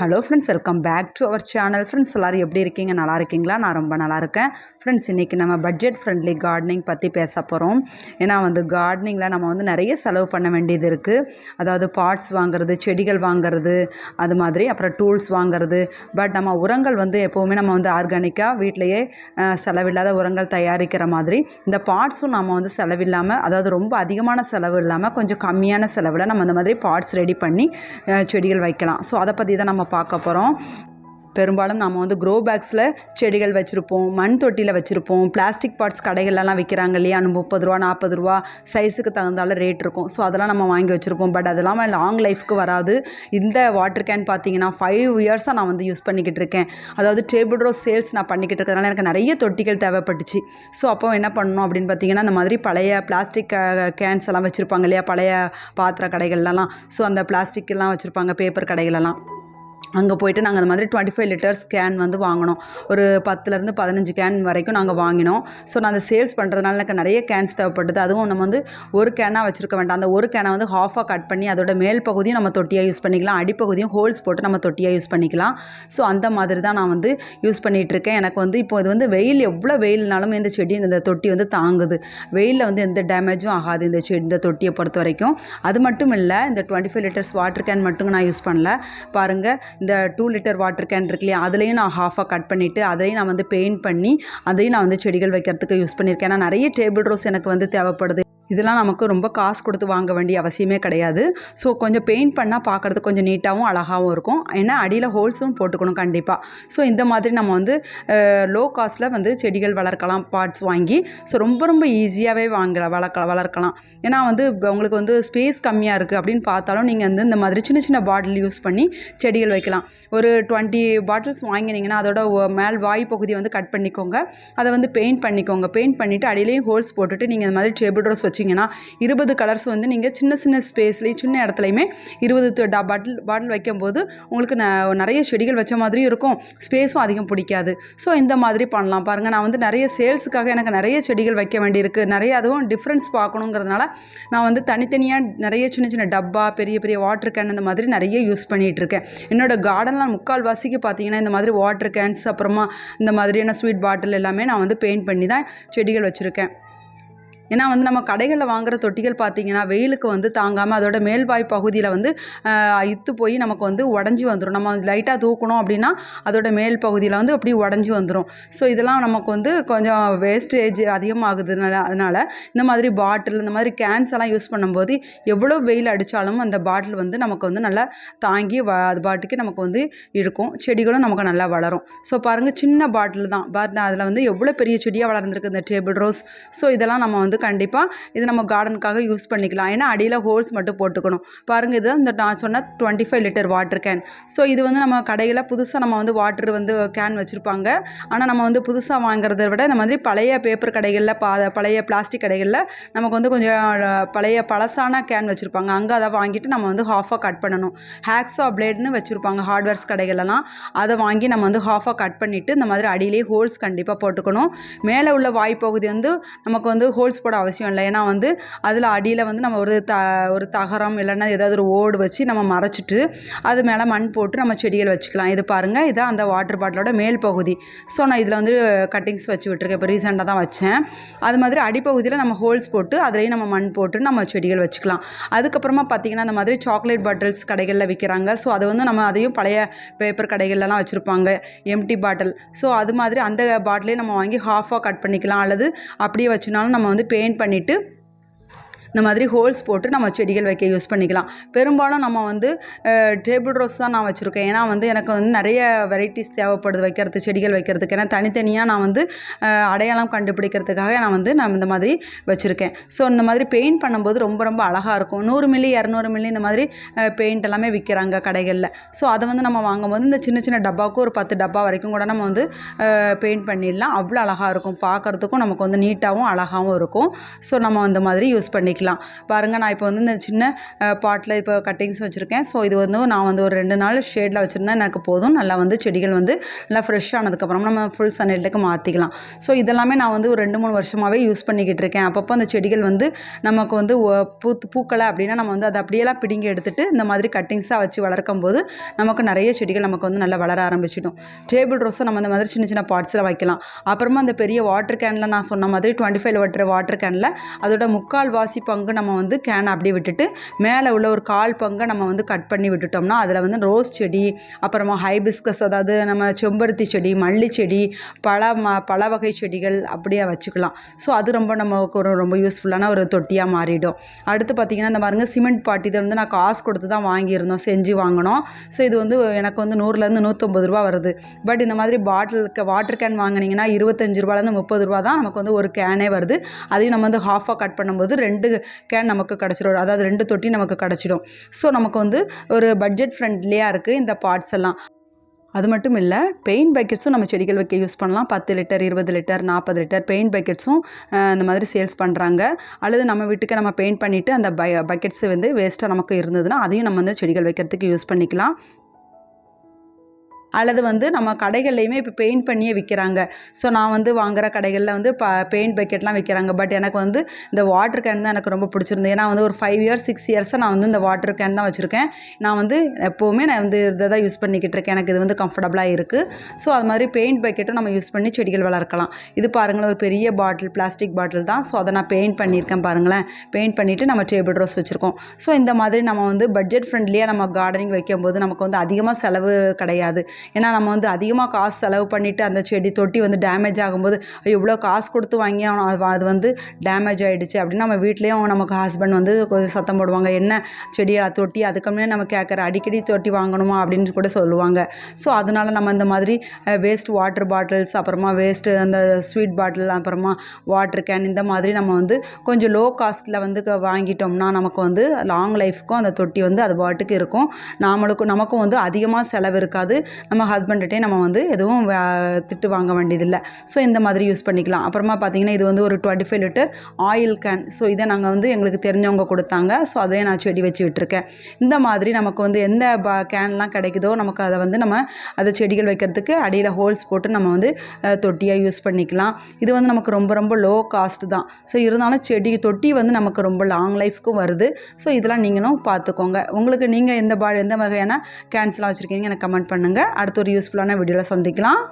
Hello friends welcome back to our channel friends எல்லோரும் எப்படி இருக்கீங்க? நல்லா இருக்கீங்களா? நான் ரொம்ப நல்லா இருக்கேன். ஃப்ரெண்ட்ஸ் இன்றைக்கி நம்ம பட்ஜெட் ஃப்ரெண்ட்லி கார்டனிங் பற்றி பேச போகிறோம் ஏன்னா வந்து கார்டனிங்கில் நம்ம வந்து நிறைய செலவு பண்ண வேண்டியது இருக்குது அதாவது பாட்ஸ் வாங்குறது செடிகள் வாங்குறது அது மாதிரி அப்புறம் டூல்ஸ் வாங்குறது. பட் நம்ம உரங்கள் வந்து எப்போவுமே நம்ம வந்து ஆர்கானிக்காக வீட்டிலையே செலவில்லாத உரங்கள் தயாரிக்கிற மாதிரி இந்த பாட்ஸும் நம்ம வந்து செலவில்லாமல் அதாவது ரொம்ப அதிகமான செலவு இல்லாமல் கொஞ்சம் கம்மியான செலவில் நம்ம இந்த மாதிரி பாட்ஸ் ரெடி பண்ணி செடிகள் வைக்கலாம். ஸோ அதை பற்றி தான் நம்ம பார்க்க போகிறோம் பெரும்பாலும் நம்ம வந்து க்ரோ பேக்ஸில் செடிகள் வச்சுருப்போம் மண் தொட்டியில் வச்சுருப்போம். பிளாஸ்டிக் பாட்ஸ் கடைகள்லாம் விற்கிறாங்க இல்லையா? முப்பது ரூபா நாற்பது ரூபா சைஸுக்கு தகுந்தால ரேட் இருக்கும். ஸோ அதெல்லாம் நம்ம வாங்கி வச்சுருப்போம். பட் அதெல்லாம் லாங் லைஃப்க்கு வராது. இந்த வாட்டர் கேன் பார்த்தீங்கன்னா ஃபைவ் இயர்ஸாக நான் வந்து யூஸ் பண்ணிக்கிட்டு இருக்கேன். அதாவது டேபிள் ரோஸ் சேல்ஸ் நான் பண்ணிக்கிட்டு இருக்கிறதுனால எனக்கு நிறைய தொட்டிகள் தேவைப்பட்டுச்சு. ஸோ அப்போ என்ன பண்ணணும் அப்படின்னு பார்த்தீங்கன்னா இந்த மாதிரி பழைய பிளாஸ்டிக் கேன்ஸ் எல்லாம் வச்சுருப்பாங்க இல்லையா? பழைய பாத்திர கடைகள்லாம் ஸோ அந்த பிளாஸ்டிக்கெல்லாம் வச்சுருப்பாங்க பேப்பர் கடைகளெல்லாம். அங்கே போயிட்டு நாங்கள் அந்த மாதிரி டுவெண்ட்டி ஃபைவ் லிட்டர்ஸ் கேன் வந்து வாங்கினோம். ஒரு பத்துலேருந்து பதினஞ்சு கேன் வரைக்கும் நாங்கள் வாங்கினோம். ஸோ நான் அதை சேல்ஸ் பண்ணுறதுனால எனக்கு நிறைய கேன்ஸ் தேவைப்படுது அதுவும் நம்ம வந்து ஒரு கேனாக வச்சுருக்க வேண்டாம். அந்த ஒரு கேனை வந்து ஹாஃபாக கட் பண்ணி அதோட மேல் பகுதியும் நம்ம தொட்டியாக யூஸ் பண்ணிக்கலாம். அடிப்பகுதியும் ஹோல்ஸ் போட்டு நம்ம தொட்டியாக யூஸ் பண்ணிக்கலாம். ஸோ அந்த மாதிரி தான் நான் வந்து யூஸ் பண்ணிகிட்டு இருக்கேன். எனக்கு வந்து இப்போ இது வந்து வெயில் எவ்வளோ வெயில்னாலும் இந்த செடி இந்த தொட்டி வந்து தாங்குது. வெயிலில் வந்து எந்த டேமேஜும் ஆகாது இந்த செடி இந்த தொட்டியை பொறுத்த வரைக்கும் அது மட்டும் இல்லை இந்த twenty five litres water can மட்டும் நான் யூஸ் பண்ணல. பாருங்கள் இந்த டூ லிட்டர் வாட்டர் கேன் இருக்கு இல்லையா? அதுலேயும் நான் ஹாஃபாக கட் பண்ணிவிட்டு அதையும் நான் வந்து பெயிண்ட் பண்ணி அதையும் நான் வந்து செடிகள் வைக்கிறதுக்கு யூஸ் பண்ணியிருக்கேன். ஏன்னா நிறைய டேபிள் ரோஸ் எனக்கு வந்து தேவைப்படுது. இதெல்லாம் நமக்கு ரொம்ப காசு கொடுத்து வாங்க வேண்டிய அவசியமே கிடையாது. ஸோ கொஞ்சம் பெயிண்ட் பண்ணால் பார்க்குறதுக்கு கொஞ்சம் நீட்டாகவும் அழகாகவும் இருக்கும். ஏன்னா அடியில் ஹோல்ஸும் போட்டுக்கணும் கண்டிப்பாக ஸோ இந்த மாதிரி நம்ம வந்து லோ காஸ்ட்டில் வந்து செடிகள் வளர்க்கலாம் பார்ட்ஸ் வாங்கி ஸோ ரொம்ப ரொம்ப ஈஸியாகவே வாங்க வளர்க்க வளர்க்கலாம். ஏன்னா வந்து உங்களுக்கு வந்து ஸ்பேஸ் கம்மியாக இருக்குது அப்படின்னு பார்த்தாலும் நீங்கள் வந்து இந்த மாதிரி சின்ன சின்ன பாட்டில் யூஸ் பண்ணி செடிகள் வைக்கலாம். ஒரு டுவெண்ட்டி பாட்டில்ஸ் வாங்கினீங்கன்னா அதோட மேல் வாய் பகுதியை வந்து கட் பண்ணிக்கோங்க. அதை வந்து பெயிண்ட் பண்ணிக்கோங்க. பெயிண்ட் பண்ணிவிட்டு அடியிலையும் ஹோல்ஸ் போட்டுட்டு நீங்கள் இந்த மாதிரி டேபிள் ரோஸ் வச்சிங்கன்னா இருபது கலர்ஸ் வந்து நீங்கள் சின்ன சின்ன ஸ்பேஸ்லேயும் சின்ன இடத்துலையுமே இருபது பாட்டில் பாட்டில் வைக்கும்போது உங்களுக்கு ந- நிறைய செடிகள் வச்ச மாதிரியும் இருக்கும். ஸ்பேஸும் அதிகம் பிடிக்காது. ஸோ இந்த மாதிரி பண்ணலாம். பாருங்கள் நான் வந்து நிறைய சேல்ஸுக்காக எனக்கு நிறைய செடிகள் வைக்க வேண்டியிருக்கு. நிறைய அதுவும் டிஃப்ரென்ஸ் பார்க்கணுங்கிறதுனால நான் வந்து தனித்தனியாக நிறைய சின்ன சின்ன டப்பா பெரிய பெரிய வாட்டர் கேன் இந்த மாதிரி நிறைய யூஸ் பண்ணிகிட்டு இருக்கேன் கார்டன்லாம் முக்கால் வாசிக்கு பார்த்தீங்கன்னா இந்த மாதிரி வாட்டர் கேன்ஸ் அப்புறமா இந்த மாதிரியான ஸ்வீட் பாட்டில் எல்லாமே நான் வந்து பெயிண்ட் பண்ணி தான் செடிகள் வச்சுருக்கேன். ஏன்னா வந்து நம்ம கடைகளில் வாங்குற தொட்டிகள் பார்த்திங்கன்னா வெயிலுக்கு வந்து தாங்காமல் அதோட மேல்வாய் பகுதியில் வந்து இத்து போய் நமக்கு வந்து உடஞ்சி வந்துடும் நம்ம லைட்டாக தூக்கணும் அப்படின்னா அதோட மேல் பகுதியில் வந்து அப்படி உடஞ்சி வந்துடும் ஸோ இதெல்லாம் நமக்கு வந்து கொஞ்சம் வேஸ்டேஜ் அதிகமாகுதுனால அதனால் இந்த மாதிரி பாட்டில் இந்த மாதிரி கேன்ஸ் எல்லாம் யூஸ் பண்ணும்போது எவ்வளோ வெயில் அடித்தாலும் அந்த பாட்டில் வந்து நமக்கு வந்து நல்லா தாங்கி வ அது பாட்டுக்கு நமக்கு வந்து இருக்கும். செடிகளும் நமக்கு நல்லா வளரும். ஸோ பாருங்கள் சின்ன பாட்டில் தான். பட் அதில் வந்து எவ்வளோ பெரிய செடியாக வளர்ந்துருக்கு இந்த டேபிள் ரோஸ் ஸோ இதெல்லாம் நம்ம வந்து கண்டிப்பாக இது நம்ம கார்டனுக்காக யூஸ் பண்ணிக்கலாம். ஏன்னா அடியில் ஹோல்ஸ் மட்டும் போட்டுக்கணும். பாருங்கள் இது இந்த நான் சொன்ன twenty five litre water can so இது வந்து நம்ம கடையில் புதுசாக நம்ம வந்து வாட்டர் வந்து கேன் வச்சுருப்பாங்க. ஆனால் நம்ம வந்து புதுசாக வாங்குறத விட நம்ம வந்து பழைய பேப்பர் கடைகளில் பா பழைய பிளாஸ்டிக் கடைகளில் நமக்கு வந்து கொஞ்சம் பழைய பழசான கேன் வச்சுருப்பாங்க. அங்கே அதை வாங்கிட்டு நம்ம வந்து ஹாஃபாக கட் பண்ணணும். ஹேக்ஸா பிளேட்னு வச்சுருப்பாங்க ஹார்ட்வேர்ஸ் கடைகளெல்லாம். அதை வாங்கி நம்ம வந்து ஹாஃபாக கட் பண்ணிவிட்டு இந்த மாதிரி அடியிலேயே ஹோல்ஸ் கண்டிப்பாக போட்டுக்கணும். மேலே உள்ள வாய்ப்பகுதி வந்து நமக்கு வந்து ஹோல்ஸ் போட அவசியம் இல்லை. ஏன்னா வந்து அதில் அடியில் வந்து நம்ம ஒரு த ஒரு தகரம் இல்லைன்னா ஏதாவது ஒரு ஓடு வச்சு நம்ம மறைச்சிட்டு அது மேலே மண் போட்டு நம்ம செடிகள் வச்சுக்கலாம். இது பாருங்கள் இதான் அந்த வாட்டர் பாட்டிலோட மேல் பகுதி. ஸோ நான் இதில் வந்து கட்டிங்ஸ் வச்சு விட்டுருக்கேன். இப்போ ரீசெண்டாக தான் வச்சேன். அது மாதிரி அடிப்பகுதியில் நம்ம ஹோல்ஸ் போட்டு அதுலேயும் நம்ம மண் போட்டு நம்ம செடிகள் வச்சுக்கலாம். அதுக்கப்புறமா பார்த்தீங்கன்னா அந்த மாதிரி சாக்லேட் பாட்டில்ஸ் கடைகளில் விற்கிறாங்க ஸோ அது வந்து நம்ம அதையும் பழைய பேப்பர் கடைகள்லாம் வச்சுருப்பாங்க. எம்டி பாட்டில் ஸோ அது மாதிரி அந்த பாட்டிலையும் நம்ம வாங்கி ஹாஃபாக கட் பண்ணிக்கலாம். அல்லது அப்படியே வச்சுனாலும் நம்ம வந்து பெயிண்ட் பண்ணிவிட்டு இந்த மாதிரி ஹோல்ஸ் போட்டு நம்ம செடிகள் வைக்க யூஸ் பண்ணிக்கலாம். பெரும்பாலும் நம்ம வந்து டேபிள் ரோஸ் தான் நான் வச்சுருக்கேன். ஏன்னா வந்து எனக்கு வந்து நிறைய வெரைட்டிஸ் தேவைப்படுது வைக்கிறது செடிகள் வைக்கிறதுக்கு. ஏன்னா தனித்தனியாக நான் வந்து அடையாளம் கண்டுபிடிக்கிறதுக்காக நான் வந்து நான் இந்த மாதிரி வச்சுருக்கேன். ஸோ இந்த மாதிரி பெயிண்ட் பண்ணும்போது ரொம்ப ரொம்ப அழகாக இருக்கும். நூறு மில்லி இரநூறு மில்லி இந்த மாதிரி பெயிண்ட் எல்லாமே விற்கிறாங்க கடைகளில். ஸோ அதை வந்து நம்ம வாங்கும்போது இந்த சின்ன சின்ன டப்பாவுக்கு ஒரு பத்து டப்பா வரைக்கும் கூட நம்ம வந்து பெயிண்ட் பண்ணிடலாம். அவ்வளோ அழகாக இருக்கும். பார்க்குறதுக்கும் நமக்கு வந்து நீட்டாகவும் அழகாகவும் இருக்கும். ஸோ நம்ம அந்த மாதிரி யூஸ் பண்ணிக்கலாம். பண்ணிக்கலாம் பாருங்கள் நான் இப்போ வந்து இந்த சின்ன பாட்டில் இப்போ கட்டிங்ஸ் வச்சுருக்கேன். ஸோ இது வந்து நான் வந்து ஒரு ரெண்டு நாள் ஷேடில் வச்சுருந்தா எனக்கு போதும். நல்லா வந்து செடிகள் வந்து நல்லா ஃப்ரெஷ் ஆனதுக்கப்புறம் நம்ம ஃபுல் சன்லைட்டுக்கு மாற்றிக்கலாம் ஸோ இதெல்லாமே நான் வந்து ஒரு ரெண்டு மூணு வருஷமாகவே யூஸ் பண்ணிக்கிட்டு இருக்கேன். அப்பப்போ அந்த செடிகள் வந்து நமக்கு வந்து பூத்து பூக்கலை அப்படின்னா நம்ம வந்து அதை அப்படியெல்லாம் பிடுங்கி எடுத்துட்டு இந்த மாதிரி கட்டிங்ஸாக வச்சு வளர்க்கும் போது நமக்கு நிறைய செடிகள் நமக்கு வந்து நல்லா வளர ஆரம்பிச்சிடும். டேபிள் ரோஸை நம்ம இந்த மாதிரி சின்ன சின்ன பாட்ஸில் வைக்கலாம். அப்புறமா அந்த பெரிய வாட்டர் கேனில் நான் சொன்ன மாதிரி டுவெண்ட்டி ஃபைவ் லிட்டர் வாட்டர் கேனில் அதோட முக்கால் வாசி பங்கு நம்ம வந்து கேனை அப்படியே விட்டுட்டு மேலே உள்ள ஒரு கால் பங்கை நம்ம வந்து கட் பண்ணி விட்டுட்டோம்னா அதில் வந்து ரோஸ் செடி அப்புறமா ஹைபிஸ்கஸ் அதாவது நம்ம செம்பருத்தி செடி மல்லி செடி பல ம பல வகை செடிகள் அப்படியே வச்சுக்கலாம். ஸோ அது ரொம்ப நமக்கு ஒரு ரொம்ப யூஸ்ஃபுல்லான ஒரு தொட்டியாக மாறிடும். அடுத்து பார்த்திங்கன்னா இந்த மாதிரிங்க சிமெண்ட் பாட்டி இதை வந்து நான் காசு கொடுத்து தான் வாங்கியிருந்தோம் செஞ்சு வாங்கினோம். ஸோ இது வந்து எனக்கு வந்து நூறுலேருந்து நூற்றம்பது ரூபா வருது. பட் இந்த மாதிரி பாட்டிலுக்கு வாட்டர் கேன் வாங்கினீங்கன்னா இருபத்தஞ்சு ரூபாலேருந்து முப்பது ரூபா தான் நமக்கு வந்து ஒரு கேனே வருது. அதையும் நம்ம வந்து ஹாஃபாக கட் பண்ணும்போது ரெண்டு கேன் நமக்கு கிடச்சிடும் அதாவது ரெண்டு தொட்டி நமக்கு கிடச்சிடும் ஸோ நமக்கு வந்து ஒரு பட்ஜெட் ஃப்ரெண்ட்லியாக இருக்குது இந்த பார்ட்ஸ் எல்லாம். அது மட்டும் இல்லை பெயிண்ட் பக்கெட்ஸும் நம்ம செடிகள் வைக்க யூஸ் பண்ணலாம். பத்து லிட்டர் இருபது லிட்டர் நாற்பது லிட்டர் பெயிண்ட் பக்கெட்ஸும் இந்த மாதிரி சேல்ஸ் பண்ணுறாங்க அல்லது நம்ம வீட்டுக்கு நம்ம பெயிண்ட் பண்ணிவிட்டு அந்த ப பக்கெட்ஸ் வந்து வேஸ்ட்டாக நமக்கு இருந்ததுன்னா அதையும் நம்ம வந்து செடிகள் வைக்கிறதுக்கு யூஸ் பண்ணிக்கலாம். அல்லது வந்து நம்ம கடைகள்லையுமே இப்போ பெயிண்ட் பண்ணியே விற்கிறாங்க ஸோ நான் வந்து வாங்குற கடைகளில் வந்து ப பெயிண்ட் பக்கெட்லாம் விற்கிறாங்க பட் எனக்கு வந்து இந்த வாட்டர் கேன் தான் எனக்கு ரொம்ப பிடிச்சிருந்தது. ஏன்னா வந்து ஒரு ஃபைவ் இயர்ஸ் சிக்ஸ் இயர்ஸாக நான் வந்து இந்த வாட்டர் கேன் தான் வச்சுருக்கேன். நான் வந்து எப்போவுமே நான் வந்து இதை தான் யூஸ் பண்ணிக்கிட்டு இருக்கேன். எனக்கு இது வந்து கம்ஃபர்டபுளாக இருக்குது ஸோ அது மாதிரி பெயிண்ட் பக்கெட்டும் நம்ம யூஸ் பண்ணி செடிகள் வளர்க்கலாம். இது பாருங்களேன் ஒரு பெரிய பாட்டில் பிளாஸ்டிக் பாட்டில் தான். ஸோ அதை நான் பெயிண்ட் பண்ணியிருக்கேன் பாருங்களேன். பெயிண்ட் பண்ணிவிட்டு நம்ம டேபிள் ரோஸ் வச்சுருக்கோம். ஸோ இந்த மாதிரி நம்ம வந்து பட்ஜெட் ஃப்ரெண்ட்லியாக நம்ம கார்டனிங் வைக்கும்போது நமக்கு வந்து அதிகமாக செலவு கிடையாது. ஏன்னா நம்ம வந்து அதிகமாக காசு செலவு பண்ணிவிட்டு அந்த செடி தொட்டி வந்து டேமேஜ் ஆகும்போது இவ்வளோ காசு கொடுத்து வாங்கி அவன் அது வந்து டேமேஜ் ஆகிடுச்சு அப்படின்னு நம்ம வீட்லேயும் நமக்கு ஹஸ்பண்ட் வந்து கொஞ்சம் சத்தம் போடுவாங்க. என்ன செடி தொட்டி அதுக்கு முன்னே நம்ம கேட்குற அடிக்கடி தொட்டி வாங்கணுமா? அப்படின்னு கூட சொல்லுவாங்க. ஸோ அதனால் நம்ம இந்த மாதிரி வேஸ்ட் வாட்டர் பாட்டில்ஸ் அப்புறமா வேஸ்ட்டு அந்த ஸ்வீட் பாட்டில் அப்புறமா வாட்டர் கேன் இந்த மாதிரி நம்ம வந்து கொஞ்சம் லோ காஸ்ட்டில் வந்து க- வாங்கிட்டோம்னா நமக்கு வந்து லாங் லைஃப்க்கும் அந்த தொட்டி வந்து அது பாட்டுக்கு இருக்கும். நாமளுக்கும் நமக்கும் வந்து அதிகமாக செலவு இருக்காது. நம்ம ஹஸ்பண்ட்கிட்டே நம்ம வந்து எதுவும் திட்டு வாங்க வேண்டியதில்லை. ஸோ இந்த மாதிரி யூஸ் பண்ணிக்கலாம். அப்புறமா பார்த்தீங்கன்னா இது வந்து ஒரு twenty five litre oil can so இதை நாங்கள் வந்து எங்களுக்கு தெரிஞ்சவங்க கொடுத்தாங்க. ஸோ அதையே நான் செடி வச்சு விட்டுருக்கேன். இந்த மாதிரி நமக்கு வந்து எந்த ப கேன்லாம் கிடைக்குதோ நமக்கு அதை வந்து நம்ம அதை செடிகள் வைக்கிறதுக்கு அடியில் ஹோல்ஸ் போட்டு நம்ம வந்து தொட்டியாக யூஸ் பண்ணிக்கலாம். இது வந்து நமக்கு ரொம்ப ரொம்ப லோ காஸ்ட் தான். ஸோ இருந்தாலும் செடி தொட்டி வந்து நமக்கு ரொம்ப லாங் லைஃப்க்கும் வருது. ஸோ இதெல்லாம் நீங்களும் பார்த்துக்கோங்க உங்களுக்கு நீங்கள் எந்த பா எந்த வகையான கேன்ஸ்லாம் வச்சுருக்கீங்க எனக்கு கமெண்ட் பண்ணுங்கள் அடுத்த ஒரு யூஸ்ஃபுல்லான வீடியோவில் சந்திக்கலாம்.